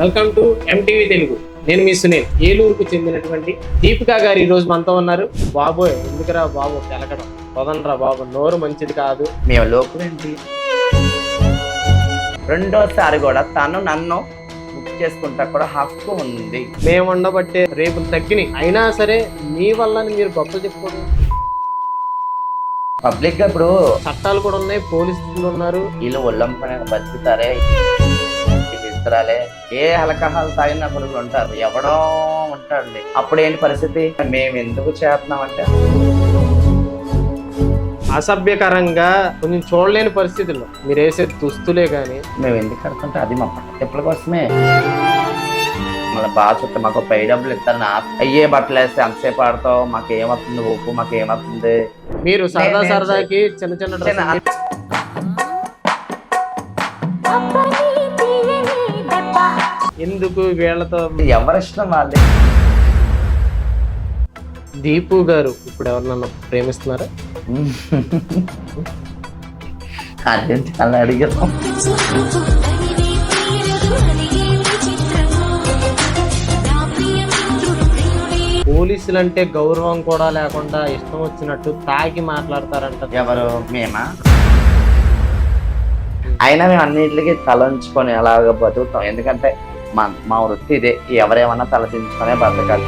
Welcome to MTV Telugu నేను మీ సునీల్. ఏలూరుకు చెందినటువంటి దీపికా గారు ఈ రోజు మనతో ఉన్నారు. బాబోయ్ ఎందుకురా బాబు? తెలకడం పదండ్రా బాబు. నోరు మంచిది కాదు. మేము లోకులేంటి రెండోసారి కూడా తను నన్ను బుక్ చేసుకుంటా కూడా హక్కు ఉంది. మేము ఉండబట్టే రేపు తగ్గినాయి అయినా సరే మీ వల్ల మీరు గొప్పలు చెప్పుకోవడం పబ్లిక్గా ఇప్పుడు చట్టాలు కూడా ఉన్నాయి. పోలీసులు ఉన్నారు. వీళ్ళు ఒళ్ళంపని బతుకుతారే. ఇద్దరాలే ఏ హలకహాలు తాగిన కొడుకులు ఉంటారు. ఎవడో ఉంటాడు అప్పుడు ఏంటి పరిస్థితి? మేము ఎందుకు చేస్తున్నామంటే? అసభ్యకరంగా కొంచెం చూడలేని పరిస్థితుల్లో. మీరు వేసే దుస్తులే కానీ మేము ఎందుకు కడుతుంటే అది మా పట్టల కోసమే. మళ్ళీ బాగా చూస్తే మాకు పై డబ్బులు ఇస్తారు. నా అయ్యే బట్టలు వేస్తే ఎంతసేపు ఆడతావు. మాకు ఏమవుతుంది ఊపు మాకు ఏమవుతుంది మీరు సరదా సరదాకి చిన్న చిన్న ఎందుకు వీళ్ళతో ఎవరిష్టం వాళ్ళే? దీపు గారు ఇప్పుడు ఎవరినన్నా ప్రేమిస్తున్నారా? అదేంటి అలా అడిగాం పోలీసులు అంటే గౌరవం కూడా లేకుండా ఇష్టం వచ్చినట్టు తాగి మాట్లాడతారంట. ఎవరు? మేమా? అయినా మేము అన్నిటికీ తలంచుకొని అలాగ బతుకుతాం. ఎందుకంటే మా మా వృత్తి ఇదే. ఎవరేమన్నా తలదించుకొనే బతకాలి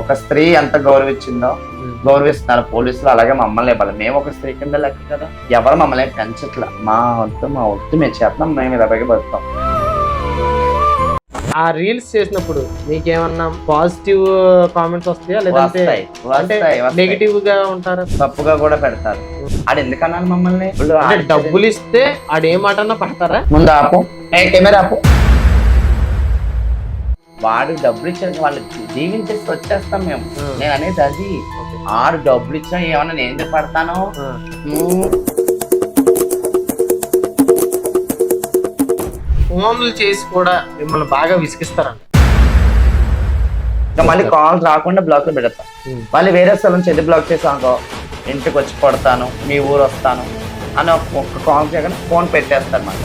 ఒక స్త్రీ ఎంత గౌరవించిందో గౌరవిస్తున్నారు పోలీసులు అలాగే మమ్మల్ని ఇవ్వాలి. మేము ఒక స్త్రీ కింద లెక్క కదా. ఎవరు మమ్మల్ని పెంచట్ల? మా వద్దు మా వద్దు మేము చేస్తున్నాం మేము ఇలాగే బతుకుతాం. ఆ రీల్స్ చేసినప్పుడు మీకేమన్నా పాజిటివ్ కామెంట్స్ వస్తాయా? లేదంటే వస్తాయి అంటే వస్తాయి వస్తాయి. నెగిటివ్గా ఉంటారా? తప్పుగా కూడా పెడతారు. ఆడు ఎందుకన్నాను మమ్మల్ని? అంటే ఆడితే- డబ్బులు ఇస్తే ఆడు మాటన్నా పడతారా? ముందు ఆపు. ఏ కెమెరా ఆపు. వాడు డబ్బులు ఇచ్చిన వాళ్ళు జీవించేసి వచ్చేస్తాం మేము. నేను అనేది అది. ఆడు డబ్బులు ఇచ్చినా ఏమన్నా నేను ఎందుకు పడతాను. ఫోన్లు చేసి కూడా మిమ్మల్ని బాగా విసిగిస్తారంట. ఇంకా మళ్ళీ కాల్ రాకుండా బ్లాక్లో. మళ్ళీ వేరే స్థలం నుంచి ఎందుకు బ్లాక్ చేసాను ఇంటికి వచ్చి కొడతాను మీ ఊరు వస్తాను అని ఒక- ఒక్క కాల్ చేయగానే ఫోన్ పెట్టేస్తారు మాకు.